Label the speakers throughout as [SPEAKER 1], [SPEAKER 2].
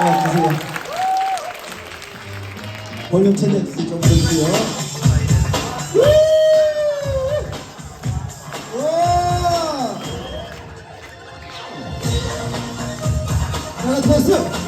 [SPEAKER 1] 어, 주세요. 볼륨 최대 좀 주세요. 하나, 둘, 셋!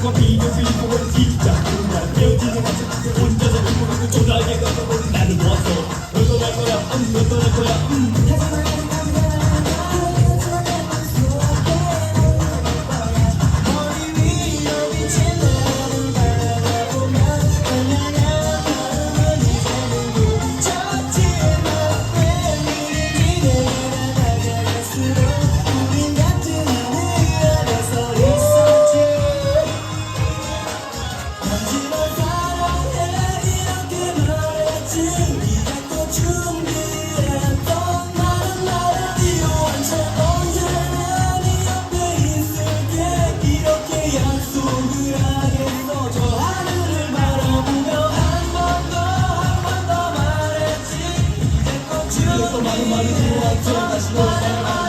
[SPEAKER 2] 그건 비밀 이건 진짜 그냥 깨어지는 것은 혼자서 이모라고 조달게 가서 나를 모았어 너도 날 거야 음 너도 날 거야 음
[SPEAKER 3] まるまるとは超なしの